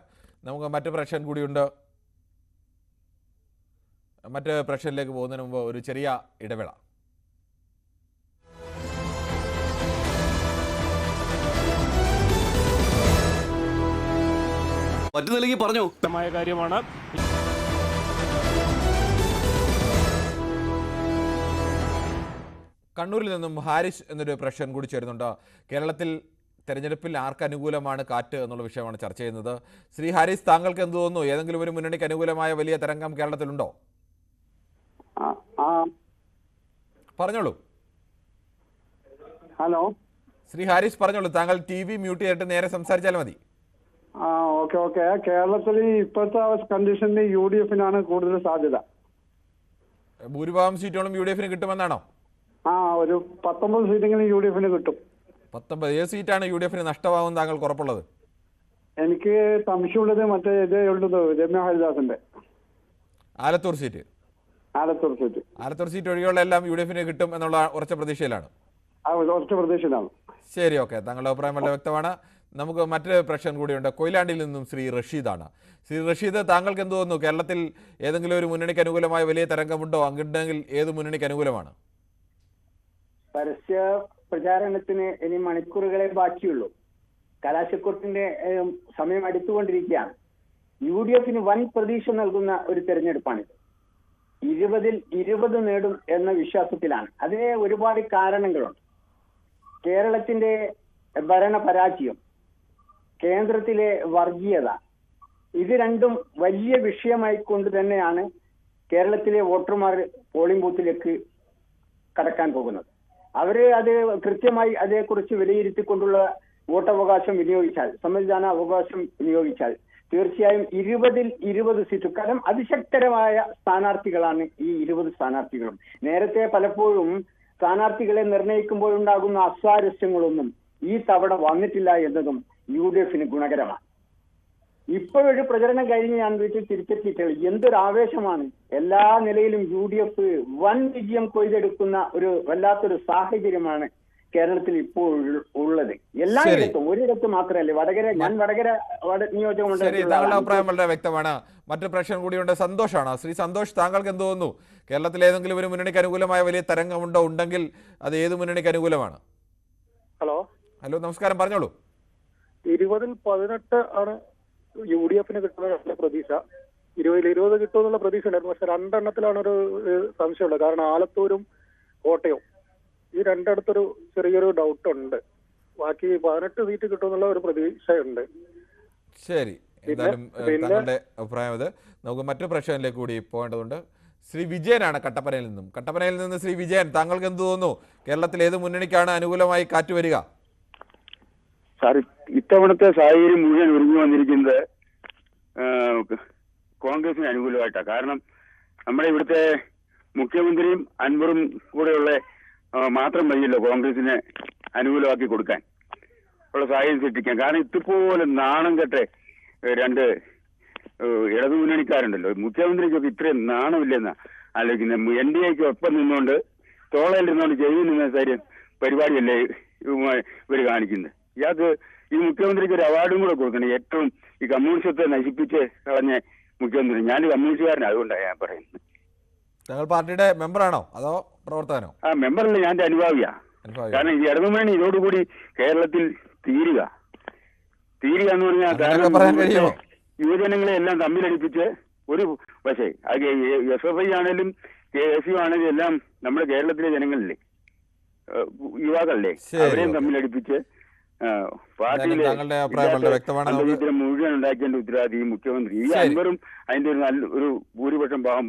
നമുക്ക് മറ്റു പ്രശ്നം കൂടിയുണ്ട്. മറ്റ് പ്രശ്നത്തിലേക്ക് പോകുന്നതിന് മുമ്പ് ഒരു ചെറിയ ഇടവേള. മറ്റു നിലയ്ക്ക് പറഞ്ഞു. വ്യക്തമായ കാര്യമാണ്. കണ്ണൂരിൽ നിന്നും ഹാരിസ് എന്നൊരു പ്രശ്നം കൂടി ചേരുന്നുണ്ട്. കേരളത്തിൽ തെരഞ്ഞെടുപ്പിൽ ആർക്ക് അനുകൂലമാണ് കാറ്റ് എന്നുള്ള വിഷയമാണ് ചർച്ച ചെയ്യുന്നത്. ശ്രീ ഹാരിസ് താങ്കൾക്ക് എന്ത് തോന്നുന്നു? ഏതെങ്കിലും ഒരു മുന്നണിക്ക് അനുകൂലമായ വലിയ തരംഗം കേരളത്തിലുണ്ടോ? പറഞ്ഞോളൂ. ഹലോ. ശ്രീ ഹാരിസ് പറഞ്ഞോളൂ. താങ്കൾ ടി വി മ്യൂട്ട് ചെയ്തിട്ട് നേരെ സംസാരിച്ചാൽ മതി. ആ ഓക്കെ ഓക്കെ. കേരളത്തിൽ ഇപ്പോഴത്തെ കണ്ടീഷനിൽ യു ഡി എഫിനാണ് കൂടുതൽ സാധ്യത. ഭൂരിഭാഗം സീറ്റുകളും യു ഡി എഫിന് കിട്ടുമെന്നാണോ? ആ ഒരു പത്തൊമ്പത് സീറ്റെങ്കിലും യു ഡി എഫിന് കിട്ടും. പത്തൊമ്പത്. ഏത് സീറ്റാണ് യു ഡി എഫിന് നഷ്ടമാകും താങ്കൾക്ക് ഉറപ്പുള്ളത്? എനിക്ക് സംശയമുള്ളത് മറ്റേ ഇതേ ഉള്ളത് Ramya ഹരിദാസിന്റെ. Alathur seat. Alathur seat. Alathur seat ഒഴികെയുള്ള എല്ലാം യു ഡി എഫിന് കിട്ടും എന്നുള്ള ഉറച്ച പ്രതീക്ഷയിലാണ്. ആ പ്രതീക്ഷയിലാണ്. ശരി ഓക്കെ. താങ്കളുടെ അഭിപ്രായം വളരെ വ്യക്തമാണ്. നമുക്ക് മറ്റൊരു പ്രശ്നം കൂടിയുണ്ട്. കൊയിലാണ്ടിൽ നിന്നും ശ്രീ റഷീദാണ്. ശ്രീ റഷീദ് താങ്കൾക്ക് എന്ത് തോന്നുന്നു? കേരളത്തിൽ ഏതെങ്കിലും ഒരു മുന്നണിക്ക് അനുകൂലമായ വലിയ തരംഗമുണ്ടോ? അങ്ങുണ്ടെങ്കിൽ ഏത് മുന്നണിക്ക് അനുകൂലമാണ്? പരസ്യ പ്രചാരണത്തിന് ഇനി മണിക്കൂറുകളെ ബാക്കിയുള്ളൂ. കലാശക്കുറത്തിന്റെ സമയം അടുത്തുകൊണ്ടിരിക്കുകയാണ്. യു ഡി എഫിന് വൻ പ്രതീക്ഷ നൽകുന്ന ഒരു തെരഞ്ഞെടുപ്പാണിത്. ഇരുപതിൽ ഇരുപത് നേടും എന്ന വിശ്വാസത്തിലാണ്. അതിന് ഒരുപാട് കാരണങ്ങളുണ്ട്. കേരളത്തിന്റെ ഭരണ പരാജയം കേന്ദ്രത്തിലെ വർഗീയത. ഇത് രണ്ടും വലിയ വിഷയമായി കൊണ്ട് തന്നെയാണ് കേരളത്തിലെ വോട്ടർമാർ പോളിംഗ് ബൂത്തിലേക്ക് കടക്കാൻ പോകുന്നത്. അവർ അത് കൃത്യമായി അതേക്കുറിച്ച് വിലയിരുത്തിക്കൊണ്ടുള്ള വോട്ടവകാശം വിനിയോഗിച്ചാൽ സമ്മതിദാന അവകാശം വിനിയോഗിച്ചാൽ തീർച്ചയായും ഇരുപതിൽ ഇരുപത് സീറ്റ് കാരണം അതിശക്തരമായ സ്ഥാനാർത്ഥികളാണ് ഈ ഇരുപത് സ്ഥാനാർത്ഥികളും. നേരത്തെ പലപ്പോഴും സ്ഥാനാർത്ഥികളെ നിർണയിക്കുമ്പോഴുണ്ടാകുന്ന അസ്വാരസ്യങ്ങളൊന്നും ഈ തവണ വന്നിട്ടില്ല എന്നതും യു ഡി എഫിന് ഗുണകരമാണ്. ഇപ്പോഴൊരു പ്രചരണം കഴിഞ്ഞ് ഞാൻ വീട്ടിൽ തിരിച്ചെത്തിയിട്ടുള്ളൂ എന്തൊരു ആവേശമാണ്. എല്ലാ നിലയിലും യു ഡി എഫ് വൻ വിജയം കൊയ്തെടുക്കുന്ന ഒരു വല്ലാത്തൊരു സാഹചര്യമാണ് കേരളത്തിൽ ഇപ്പോൾ ഉള്ളത്. എല്ലായിടത്തും ഒരിടത്ത് മാത്രമല്ല വടകര ഞാൻ വടകര. അഭിപ്രായം വളരെ വ്യക്തമാണ്. മറ്റൊരു പ്രശ്നം കൂടിയുണ്ട്. സന്തോഷമാണ് ശ്രീ സന്തോഷ് താങ്കൾക്ക് എന്ത് തോന്നുന്നു? കേരളത്തിൽ ഏതെങ്കിലും ഒരു മുന്നണിക്ക് അനുകൂലമായ വലിയ തരംഗമുണ്ടോ? ഉണ്ടെങ്കിൽ അത് ഏത് മുന്നണിക്ക് അനുകൂലമാണ്? ഹലോ. ഹലോ നമസ്കാരം. പറഞ്ഞോളൂ. ഇരുപതിൽ പതിനെട്ട് ആണ് യു ഡി എഫിന് കിട്ടുന്ന പ്രതീക്ഷ. ഇരുപതിൽ ഇരുപത് കിട്ടുമെന്നുള്ള പ്രതീക്ഷ ഉണ്ടായിരുന്നു. പക്ഷെ രണ്ടെണ്ണത്തിലാണ് ഒരു സംശയമുള്ളത്. കാരണം ആലത്തൂരും കോട്ടയവും ഈ രണ്ടിടത്തൊരു ചെറിയൊരു ഡൗട്ട് ഉണ്ട് ബാക്കി പതിനെട്ട് സീറ്റ് കിട്ടുമെന്നുള്ള ഒരു പ്രതീക്ഷയുണ്ട്. ശരി. എന്തായാലും താങ്കളുടെ അഭിപ്രായം അത്. നമുക്ക് മറ്റു പ്രശ്നത്തിലേക്ക് കൂടി പോകേണ്ടതുണ്ട്. ശ്രീ വിജയനാണ് കട്ടപ്പനയിൽ നിന്നും. കട്ടപ്പനയിൽ നിന്ന് ശ്രീ വിജയൻ താങ്കൾക്ക് എന്ത് തോന്നുന്നു? കേരളത്തിൽ ഏത് മുന്നണിക്കാണ് അനുകൂലമായി കാറ്റ് വരിക സാർ ഇത്തവണത്തെ സാഹചര്യം മുഴുവൻ ഒരുങ്ങി വന്നിരിക്കുന്നത് കോൺഗ്രസിന് അനുകൂലമായിട്ടാണ് കാരണം നമ്മുടെ ഇവിടുത്തെ മുഖ്യമന്ത്രിയും അൻവറും കൂടെയുള്ള മാത്രം മതിയല്ലോ കോൺഗ്രസിനെ അനുകൂലമാക്കി കൊടുക്കാൻ. ഉള്ള സാഹചര്യം സൃഷ്ടിക്കാൻ. കാരണം ഇതുപോലെ നാണം കെട്ടെ രണ്ട് ഇടതു മുന്നണിക്കാരുണ്ടല്ലോ മുഖ്യമന്ത്രിക്കൊക്കെ ഇത്രയും നാണമില്ലെന്നാ ആലോചിക്കുന്നത് എൻ ഡി എക്ക് ഒപ്പം നിന്നുകൊണ്ട് തോളയിൽ നിന്നുകൊണ്ട് ചെയ്തു നിന്ന കാര്യം പരിപാടിയല്ലേ ഇവർ കാണിക്കുന്നത് ഇയാൾക്ക് ഈ മുഖ്യമന്ത്രിക്ക് ഒരു അവാർഡും കൂടെ കൊടുക്കണം. ഏറ്റവും ഈ കമ്മ്യൂണിസത്തെ നശിപ്പിച്ച് കളഞ്ഞ മുഖ്യമന്ത്രി. ഞാൻ കമ്മ്യൂണിസ്റ്റുകാരനാണ് അതുകൊണ്ടാണ് ഞാൻ പറയുന്നത്. താങ്കൾ പാർട്ടിയുടെ മെമ്പറാണോ? അതോ പ്രവർത്തകനോ? ആ മെമ്പറല്ല ഞാൻ അനുഭാവിയാ. കാരണം ഈ ഇടതുമണി ഇതോടുകൂടി കേരളത്തിൽ തീരുക. തീരുക എന്ന് പറഞ്ഞാൽ കാരണം? യുവജനങ്ങളെ എല്ലാം തമ്മിലടിപ്പിച്ച് ഒരു പക്ഷേ അത് എസ് എഫ് ഐ ആണേലും കെ എസ് യു ആണേലും എല്ലാം നമ്മുടെ കേരളത്തിലെ ജനങ്ങളില്ലേ യുവാക്കളല്ലേ അവരെയും. തമ്മിലടിപ്പിച്ച് പാർട്ടിയിലെ അന്തരീക്ഷം മുഴുവൻ ഉണ്ടാക്കേണ്ട ഉത്തരവാദി ഈ മുഖ്യമന്ത്രി. ഈ അൻവറും അതിന്റെ ഒരു നല്ല ഒരു ഭൂരിപക്ഷം ഭാഗം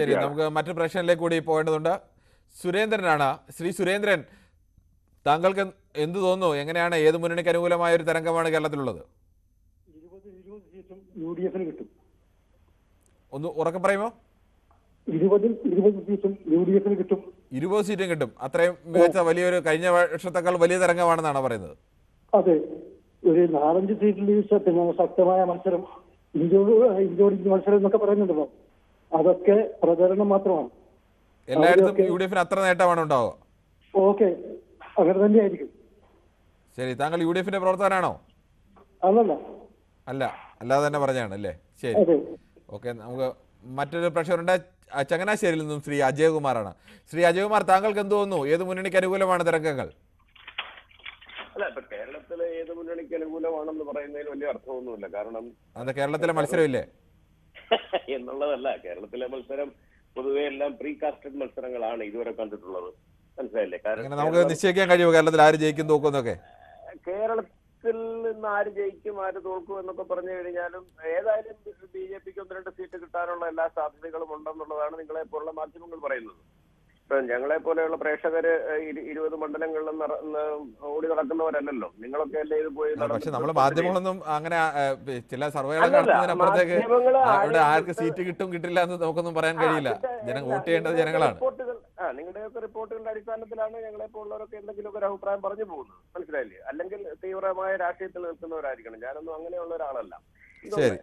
ശരി നമുക്ക് മറ്റു പ്രശ്നങ്ങളിലേക്ക് കൂടി പോകേണ്ടതുണ്ട്. സുരേന്ദ്രനാണ്. ശ്രീ സുരേന്ദ്രൻ താങ്കൾക്ക് എന്ത് തോന്നുന്നു? എങ്ങനെയാണ്? ഏത് മുന്നണിക്ക് അനുകൂലമായ ഒരു തരംഗമാണ് കേരളത്തിലുള്ളത്? യു ഡി എഫിന് കിട്ടും. ഒന്ന് ഉറക്കെ പറയുമോ? ഇരുപതിൽ ഇരുപത് സീറ്റും യു ഡി എഫിന് കിട്ടും. ഇരുപത് സീറ്റും കിട്ടും. അത്രയും മികച്ച വലിയൊരു കഴിഞ്ഞ വർഷത്തേക്കാൾ വലിയ തരംഗമാണെന്നാണ് പറയുന്നത്? അതെ ഒരു നാലഞ്ച് സീറ്റിൽ പിന്നെ ശക്തമായ മത്സരം ഇന്ത്യയോട് ഇന്ത്യയോട് ഇന്ത്യ മത്സരം എന്നൊക്കെ പറയുന്നുണ്ടല്ലോ. അതൊക്കെ പ്രചരണം മാത്രമാണ്. എല്ലായിടത്തും അവിടെയൊക്കെ- യു ഡി എഫിന് അത്ര നേട്ടമാണ് ഉണ്ടാവുക. ഓക്കെ അങ്ങനെ തന്നെയായിരിക്കും. ശരി താങ്കൾ യു ഡി എഫിന്റെ പ്രവർത്തകനാണോ? അല്ലല്ല. അല്ല അല്ലാതെ തന്നെ പറഞ്ഞാണ് അല്ലേ? ശരി. അതെ. ഓക്കെ നമുക്ക് മറ്റൊരു പ്രഷറുണ്ട് ചങ്ങനാശ്ശേരിയിൽ നിന്നും ശ്രീ അജയകുമാറാണ്. ശ്രീ അജയകുമാർ താങ്കൾക്ക് എന്ത് തോന്നുന്നു? ഏത് മുന്നണിക്ക് അനുകൂലമാണ് തരംഗങ്ങൾ അല്ല ഇപ്പൊ ഏത് മുന്നണിക്ക് അനുകൂലമാണെന്ന് പറയുന്നതിൽ വലിയ അർത്ഥമൊന്നുമില്ല. കാരണം അത് കേരളത്തിലെ മത്സരമില്ലേ? എന്നുള്ളതല്ല. കേരളത്തിലെ മത്സരം പൊതുവെ എല്ലാം പ്രീ കാസ്റ്റഡ് മത്സരങ്ങളാണ് ഇതുവരെ കണ്ടിട്ടുള്ളത്. മനസ്സിലായില്ലേ? കാരണം നമുക്ക് നിശ്ചയിക്കാൻ കഴിയുമോ? കേരളത്തിൽ ആര് ജയിക്കും തോക്കുന്നൊക്കെ കേരളത്തിൽ നിന്ന് ആര് ജയിക്കും ആര് തോൽക്കും എന്നൊക്കെ പറഞ്ഞു കഴിഞ്ഞാലും ഏതായാലും ബി ജെ പിക്ക് ഒന്ന് രണ്ട് സീറ്റ് കിട്ടാനുള്ള എല്ലാ സാധ്യതകളും ഉണ്ടെന്നുള്ളതാണ് നിങ്ങളെ പോലുള്ള മാധ്യമങ്ങൾ പറയുന്നത്. ഞങ്ങളെ പോലെയുള്ള പ്രേക്ഷകര് ഇരു- ഇരുപത് മണ്ഡലങ്ങളിലും ഓടി നടക്കുന്നവരല്ലല്ലോ. നിങ്ങളൊക്കെ അല്ലേ ഇത് പോയി പക്ഷെ നമ്മൾ മാധ്യമങ്ങളൊന്നും അങ്ങനെ ചില സർവേകൾ നടത്തുന്നതിനപ്പുറത്തേക്ക് അവിടെ ആർക്ക് സീറ്റ് കിട്ടും കിട്ടില്ല എന്ന് നമുക്കൊന്നും പറയാൻ കഴിയില്ല. ജനങ്ങൾ ജനം വോട്ട് ചെയ്യേണ്ടത് ജനങ്ങളാണ്. ആ നിങ്ങളുടെയൊക്കെ റിപ്പോർട്ടുകളുടെ അടിസ്ഥാനത്തിലാണ് ഞങ്ങളെ പോലുള്ളവരൊക്കെ എന്തെങ്കിലുമൊക്കെ ഒരു അഭിപ്രായം പറഞ്ഞു പോകുന്നത്. മനസ്സിലായില്ലേ? അല്ലെങ്കിൽ തീവ്രമായ രാഷ്ട്രീയത്തിൽ നിൽക്കുന്നവരായിരിക്കണം. ഞാനൊന്നും അങ്ങനെയുള്ള ഒരാളല്ല.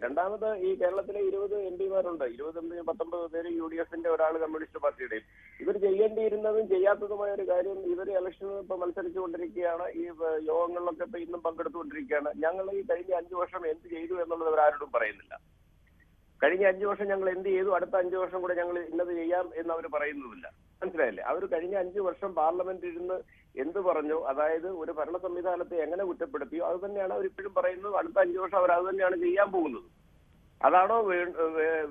രണ്ടാമത് ഈ കേരളത്തിലെ ഇരുപത് എം പിമാരുണ്ട്. ഇരുപത് എം പി പത്തൊമ്പത് പേര് യു ഡി എഫിന്റെ ഒരാൾ കമ്മ്യൂണിസ്റ്റ് പാർട്ടിയുടെയും. ഇവർ ചെയ്യേണ്ടിയിരുന്നതും ചെയ്യാത്തതുമായ ഒരു കാര്യം ഇവർ ഇലക്ഷൻ ഇപ്പൊ മത്സരിച്ചുകൊണ്ടിരിക്കുകയാണ് ഈ യോഗങ്ങളിലൊക്കെ ഇപ്പൊ ഇന്നും പങ്കെടുത്തുകൊണ്ടിരിക്കുകയാണ്. ഞങ്ങൾ ഈ കഴിഞ്ഞ അഞ്ചു വർഷം എന്ത് ചെയ്തു എന്നുള്ളത് അവരാരോടും പറയുന്നില്ല. കഴിഞ്ഞ അഞ്ചു വർഷം ഞങ്ങൾ എന്ത് ചെയ്തു? അടുത്ത അഞ്ചു വർഷം കൂടെ ഞങ്ങൾ ഇന്നത് ചെയ്യാം എന്ന് അവർ പറയുന്നുമില്ല മനസ്സിലായില്ലേ? അവർ കഴിഞ്ഞ അഞ്ചു വർഷം പാർലമെന്റ് ഇരുന്ന് എന്ത് പറഞ്ഞു? അതായത് ഒരു ഭരണ സംവിധാനത്തെ എങ്ങനെ കുറ്റപ്പെടുത്തിയോ അത് തന്നെയാണ് അവർ ഇപ്പോഴും പറയുന്നത്. അടുത്ത അഞ്ചു വർഷം അവർ അത് തന്നെയാണ് ചെയ്യാൻ പോകുന്നത്. അതാണോ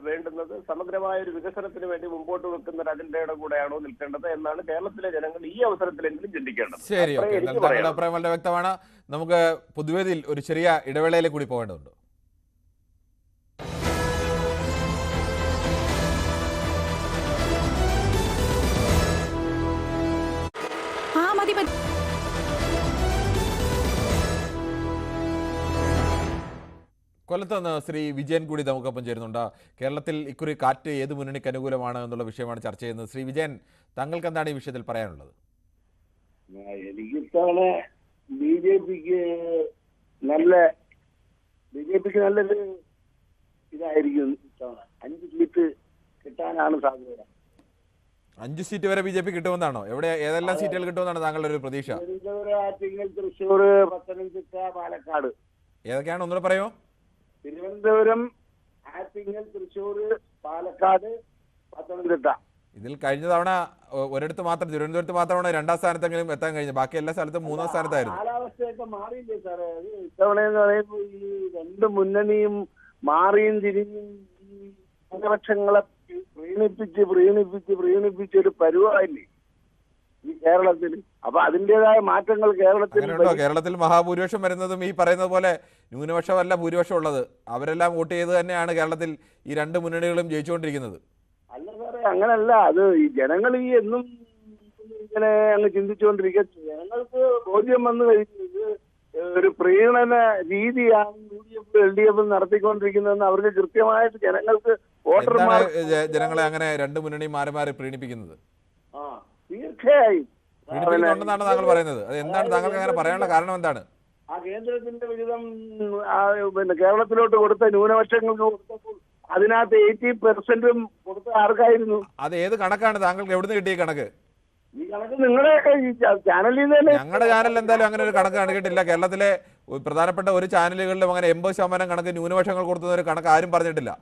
വേണ്ടുന്നത്? സമഗ്രമായ ഒരു വികസനത്തിന് വേണ്ടി മുമ്പോട്ട് വെക്കുന്ന ഒരു അജണ്ടയുടെ കൂടെയാണോ നിൽക്കേണ്ടത് എന്നാണ് കേരളത്തിലെ ജനങ്ങൾ ഈ അവസരത്തിലെങ്കിലും ചിന്തിക്കേണ്ടത്. ശരി. അഭിപ്രായം വളരെ വ്യക്തമാണ്. നമുക്ക് പൊതുവേദിയിൽ ഒരു ചെറിയ ഇടവേളയിൽ കൂടി പോകേണ്ടതുണ്ട്. കൊല്ലത്ത് നിന്ന് ശ്രീ വിജയൻ കൂടി നമുക്കൊപ്പം ചേരുന്നുണ്ട്. കേരളത്തിൽ ഇക്കുറി കാറ്റ് ഏത് മുന്നണിക്ക് അനുകൂലമാണ് എന്നുള്ള വിഷയമാണ് ചർച്ച ചെയ്യുന്നത്. ശ്രീ വിജയൻ താങ്കൾക്ക് എന്താണ് ഈ വിഷയത്തിൽ പറയാനുള്ളത്? എനിക്ക് ഇത്തവണ ബി ജെ പിക്ക് നല്ല ബി ജെ പിക്ക് നല്ലൊരു ഇതായിരിക്കും ഇത്തവണ. അഞ്ച് സീറ്റ് കിട്ടാനാണ് സാധ്യത. അഞ്ച് സീറ്റ് വരെ ബി ജെ പി കിട്ടുമെന്നാണോ? എവിടെ ഏതെല്ലാം സീറ്റുകൾ കിട്ടുമെന്നാണ് താങ്കളുടെ ഒരു പ്രതീക്ഷ? തിരുവനന്തപുരം ആറ്റിങ്ങൽ തൃശ്ശൂർ പത്തനംതിട്ട പാലക്കാട്. ഏതൊക്കെയാണ്? ഒന്നുകൂടെ പറയുമോ? തിരുവനന്തപുരം ആറ്റിങ്ങൽ തൃശൂർ പാലക്കാട് പത്തനംതിട്ട. ഇതിൽ കഴിഞ്ഞ തവണ ഒരിടത്ത് മാത്രം തിരുവനന്തപുരത്ത് മാത്രമാണ് രണ്ടാം സ്ഥാനത്തെങ്കിലും എത്താൻ കഴിഞ്ഞത്? ബാക്കി എല്ലാ സ്ഥലത്തും മൂന്നാം സ്ഥാനത്തായിരുന്നു. കാലാവസ്ഥയൊക്കെ മാറിയില്ലേ സാറേ? ഇത്തവണ എന്ന് പറയുമ്പോൾ ഈ രണ്ട് മുന്നണിയും മാറിയും തിരിഞ്ഞും ഈ ന്യൂനപക്ഷങ്ങളെ പ്രീണിപ്പിച്ച് പ്രീണിപ്പിച്ച് പ്രീണിപ്പിച്ച് ഒരു പരുവായില്ലേ? ഈ കേരളത്തിൽ. അപ്പൊ അതിന്റേതായ മാറ്റങ്ങൾ കേരളത്തിൽ കേരളത്തിൽ മഹാഭൂരിപക്ഷം വരുന്നതും ഈ പറയുന്നത് പോലെ ന്യൂനപക്ഷമല്ല ഭൂരിപക്ഷം ഉള്ളത് അവരെല്ലാം വോട്ട് ചെയ്ത് തന്നെയാണ് കേരളത്തിൽ ഈ രണ്ട് മുന്നണികളും ജയിച്ചുകൊണ്ടിരിക്കുന്നത്. അല്ല സാറേ അങ്ങനല്ല. അത് ഈ ജനങ്ങൾ ഈ എന്നും ഇങ്ങനെ അങ്ങ് ചിന്തിച്ചുകൊണ്ടിരിക്കുക ജനങ്ങൾക്ക് ബോധ്യം വന്നു കഴിഞ്ഞു. ഇത് ഒരു പ്രീണന രീതിയാണ് U D F L D F നടത്തിക്കൊണ്ടിരിക്കുന്നതെന്ന് അവർക്ക് കൃത്യമായിട്ട് ജനങ്ങൾക്ക് വോട്ടർമാർ ജനങ്ങളെ അങ്ങനെ രണ്ട് മുന്നണി മാറി മാറി പ്രീണിപ്പിക്കുന്നത്? ആ. തീർച്ചയായും. താങ്കൾ പറയുന്നത്. അത് എന്താണ് താങ്കൾക്ക് അങ്ങനെ പറയാനുള്ള കാരണം എന്താണ്? ആ കേന്ദ്രത്തിന്റെ വിഹിതം പിന്നെ കേരളത്തിലോട്ട് കൊടുത്ത ന്യൂനപക്ഷങ്ങൾക്ക് കൊടുത്തപ്പോൾ അതിനകത്ത് എയ്റ്റി പെർസെന്റും കൊടുത്ത ആർക്കായിരുന്നു? അത് ഏത് കണക്കാണ് താങ്കൾക്ക് എവിടുന്ന് കിട്ടിയ കണക്ക്? ഈ കണക്ക് നിങ്ങളുടെ ചാനലിൽ നിന്ന് തന്നെ. ഞങ്ങളുടെ ചാനലിൽ എന്തായാലും അങ്ങനെ ഒരു കണക്ക് കണക്കിട്ടില്ല കേരളത്തിലെ പ്രധാനപ്പെട്ട ഒരു ചാനലുകളിലും അങ്ങനെ എൺപത് ശതമാനം കണക്ക് ന്യൂനപക്ഷങ്ങൾ കൊടുത്തുന്ന ഒരു കണക്ക് ആരും പറഞ്ഞിട്ടില്ല.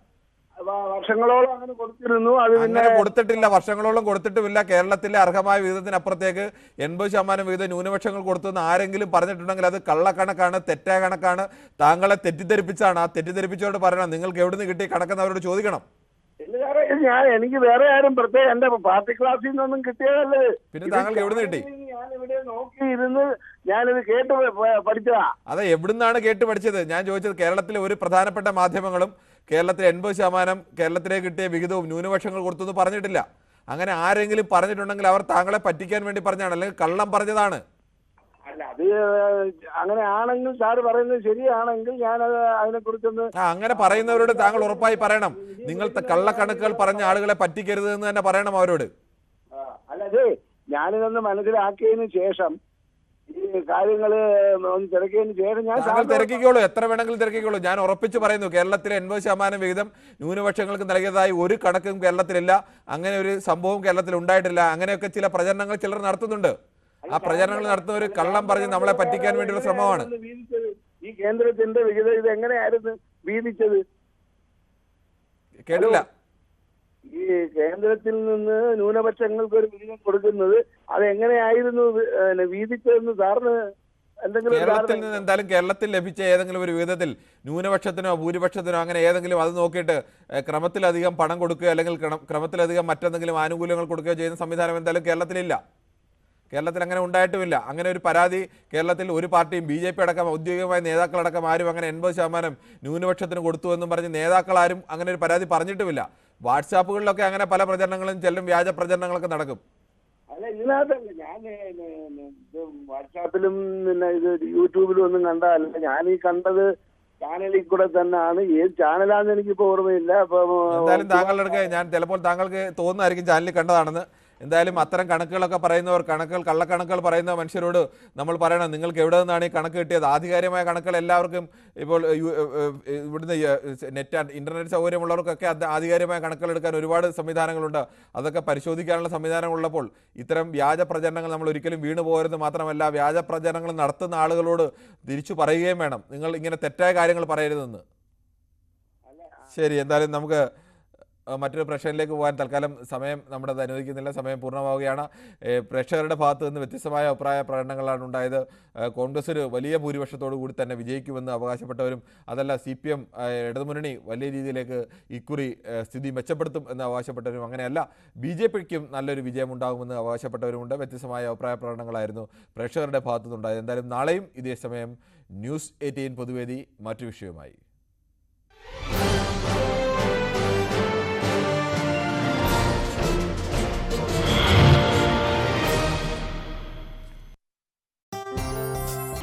വർഷങ്ങളോളം അങ്ങനെ കൊടുത്തിരുന്നു. അത് അങ്ങനെ കൊടുത്തിട്ടില്ല. വർഷങ്ങളോളം കൊടുത്തിട്ടുമില്ല. കേരളത്തിലെ അർഹമായ വിഹിതത്തിനപ്പുറത്തേക്ക് എൺപത് ശതമാനം വിഹിതം ന്യൂനപക്ഷങ്ങൾ കൊടുത്തെന്ന് ആരെങ്കിലും പറഞ്ഞിട്ടുണ്ടെങ്കിൽ അത് കള്ളക്കണക്കാണ് തെറ്റായ കണക്കാണ്. താങ്കളെ തെറ്റിദ്ധരിപ്പിച്ചാണ്. ആ തെറ്റിദ്ധരിപ്പിച്ചോട് പറയണം. നിങ്ങൾക്ക് എവിടുന്ന് കിട്ടി കണക്കെന്ന് അവരോട് ചോദിക്കണം. ഞാൻ എനിക്ക് വേറെ ആരും പ്രത്യേകം എന്റെ പാർട്ടി ക്ലാസ്സിൽ നിന്നൊന്നും കിട്ടിയതല്ലേ. പിന്നെ താങ്കൾക്ക് എവിടുന്ന് കിട്ടി? ഞാൻ ഞാനിവിടെ നോക്കിയിരുന്ന് ഞാനിത് കേട്ട് പഠിച്ചതാ. അതെ എവിടുന്നാണ് കേട്ട് പഠിച്ചത്? ഞാൻ ചോദിച്ചത് കേരളത്തിലെ ഒരു പ്രധാനപ്പെട്ട മാധ്യമങ്ങളും കേരളത്തിലെ എൺപത് ശതമാനം കേരളത്തിലേക്ക് കിട്ടിയ വിഹിതവും ന്യൂനപക്ഷങ്ങൾ കൊടുത്തു പറഞ്ഞിട്ടില്ല. അങ്ങനെ ആരെങ്കിലും പറഞ്ഞിട്ടുണ്ടെങ്കിൽ അവർ താങ്കളെ പറ്റിക്കാൻ വേണ്ടി പറഞ്ഞാണ് അല്ലെങ്കിൽ കള്ളം പറഞ്ഞതാണ്. അല്ല അത് അങ്ങനെ ആണെങ്കിൽ സാർ പറയുന്നത് ശരിയാണെങ്കിൽ ഞാൻ അതിനെ കുറിച്ചൊന്ന് അങ്ങനെ പറയുന്നവരോട് താങ്കൾ ഉറപ്പായി പറയണം. നിങ്ങൾ കള്ളക്കണക്കുകൾ പറഞ്ഞ ആളുകളെ പറ്റിക്കരുത് എന്ന് തന്നെ പറയണം അവരോട്. അല്ലതേ ഞാനിതൊന്ന് മനസ്സിലാക്കിയതിന് ശേഷം ഈ കാര്യങ്ങൾ ഒന്ന് തിരക്കിയതിന് ശേഷം ഞാൻ താങ്കൾ തിരക്കിക്കോളൂ. എത്ര വേണമെങ്കിലും തിരക്കിക്കോളൂ. ഞാൻ ഉറപ്പിച്ച് പറയുന്നു കേരളത്തിലെ എൺപത് ശതമാനം വിഹിതം ന്യൂനപക്ഷങ്ങൾക്ക് നൽകിയതായി ഒരു കണക്കും കേരളത്തിലില്ല. അങ്ങനെ ഒരു സംഭവം കേരളത്തിൽ ഉണ്ടായിട്ടില്ല. അങ്ങനെയൊക്കെ ചില പ്രചരണങ്ങൾ ചിലർ നടത്തുന്നുണ്ട്. ആ പ്രചരണങ്ങൾ നടത്തുന്നവർ കള്ളം പറഞ്ഞ് നമ്മളെ പറ്റിക്കാൻ വേണ്ടിയുള്ള ശ്രമമാണ്. ഈ കേന്ദ്രത്തിന്റെ വിഹിതം ഇത് എങ്ങനെയായിരുന്നു വീതിച്ചത്? കേട്ടില്ല. ഈ കേന്ദ്രത്തിൽ നിന്ന് ന്യൂനപക്ഷങ്ങൾക്ക് ഒരു വിഹിതം കൊടുക്കുന്നത് അത് എങ്ങനെയായിരുന്നു വീതിച്ചതെന്ന് സാറിന് കേരളത്തിൽ നിന്ന് എന്തായാലും കേരളത്തിൽ ലഭിച്ച ഏതെങ്കിലും ഒരു വിധത്തിൽ ന്യൂനപക്ഷത്തിനോ ഭൂരിപക്ഷത്തിനോ അങ്ങനെ ഏതെങ്കിലും അത് നോക്കിയിട്ട് ക്രമത്തിലധികം പണം കൊടുക്കുകയോ അല്ലെങ്കിൽ ക്രമ- ക്രമത്തിലധികം മറ്റെന്തെങ്കിലും ആനുകൂല്യങ്ങൾ കൊടുക്കുകയോ ചെയ്യുന്ന സംവിധാനം എന്തായാലും കേരളത്തിലില്ല. കേരളത്തിൽ അങ്ങനെ ഉണ്ടായിട്ടുമില്ല. അങ്ങനെ ഒരു പരാതി കേരളത്തിൽ ഒരു പാർട്ടിയും ബി ജെ പി അടക്കം ഔദ്യോഗികമായ നേതാക്കളടക്കം ആരും അങ്ങനെ എൺപത് ശതമാനം ന്യൂനപക്ഷത്തിന് കൊടുത്തു എന്നും പറഞ്ഞ് നേതാക്കൾ ആരും അങ്ങനെ ഒരു പരാതി പറഞ്ഞിട്ടുമില്ല. വാട്സാപ്പുകളിലൊക്കെ അങ്ങനെ പല പ്രചരണങ്ങളും ചെല്ലും വ്യാജ പ്രചരണങ്ങളൊക്കെ നടക്കും. അല്ല ഇതിനകത്തല്ല ഞാൻ വാട്സാപ്പിലും പിന്നെ ഇത് യൂട്യൂബിലും ഒന്നും കണ്ടതല്ല. ഞാൻ ഈ കണ്ടത് ചാനലിൽ കൂടെ തന്നെയാണ്. ഏത് ചാനലാന്ന് എനിക്കിപ്പോ ഓർമ്മയില്ല. അപ്പൊ എന്തായാലും താങ്കളുടെ അടുക്ക ഞാൻ ചിലപ്പോൾ താങ്കൾക്ക് തോന്നുന്നതായിരിക്കും ചാനലിൽ കണ്ടതാണെന്ന്. എന്തായാലും അത്തരം കണക്കുകളൊക്കെ പറയുന്നവർ കണക്കുകൾ കള്ളക്കണക്കുകൾ പറയുന്ന മനുഷ്യരോട് നമ്മൾ പറയണം നിങ്ങൾക്ക് എവിടെ നിന്നാണ് ഈ കണക്ക് കിട്ടിയത്? ആധികാരികമായ കണക്കുകൾ എല്ലാവർക്കും ഇപ്പോൾ ഇവിടുന്ന് നെറ്റ് ഇന്റർനെറ്റ് സൗകര്യമുള്ളവർക്കൊക്കെ ആധികാരികമായ കണക്കുകൾ എടുക്കാൻ ഒരുപാട് സംവിധാനങ്ങളുണ്ട്. അതൊക്കെ പരിശോധിക്കാനുള്ള സംവിധാനങ്ങളുള്ളപ്പോൾ ഇത്തരം വ്യാജ പ്രചരണങ്ങൾ നമ്മൾ ഒരിക്കലും വീണു പോകരുത് മാത്രമല്ല വ്യാജ പ്രചരണങ്ങൾ നടത്തുന്ന ആളുകളോട് തിരിച്ചു പറയുകയും വേണം. നിങ്ങൾ ഇങ്ങനെ തെറ്റായ കാര്യങ്ങൾ പറയരുതെന്ന്. ശരി എന്തായാലും നമുക്ക് മറ്റൊരു പ്രഷറിലേക്ക് പോകാൻ തൽക്കാലം സമയം നമ്മുടെ അനുവദിക്കുന്നില്ല. സമയം പൂർണമാവുകയാണ്. പ്രേക്ഷകരുടെ ഭാഗത്ത് നിന്ന് വ്യത്യസ്തമായ അഭിപ്രായ പ്രകടനങ്ങളാണ് ഉണ്ടായത്. കോൺഗ്രസ് ഒരു വലിയ ഭൂരിപക്ഷത്തോടു കൂടി തന്നെ വിജയിക്കുമെന്ന് അവകാശപ്പെട്ടവരും അതല്ല സി പി എം ഇടതുമുന്നണി വലിയ രീതിയിലേക്ക് ഇക്കുറി സ്ഥിതി മെച്ചപ്പെടുത്തും എന്ന് അവകാശപ്പെട്ടവരും അങ്ങനെയല്ല ബി ജെ പിക്കും നല്ലൊരു വിജയമുണ്ടാകുമെന്ന് അവകാശപ്പെട്ടവരുമുണ്ട്. വ്യത്യസ്തമായ അഭിപ്രായ പ്രകടനങ്ങളായിരുന്നു പ്രേക്ഷകരുടെ ഭാഗത്തുനിന്നുണ്ടായത്. എന്തായാലും നാളെയും ഇതേ സമയം ന്യൂസ് എയ്റ്റീൻ പൊതുവേദി മറ്റു വിഷയവുമായി.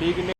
ಸ್ವೀಗಿನ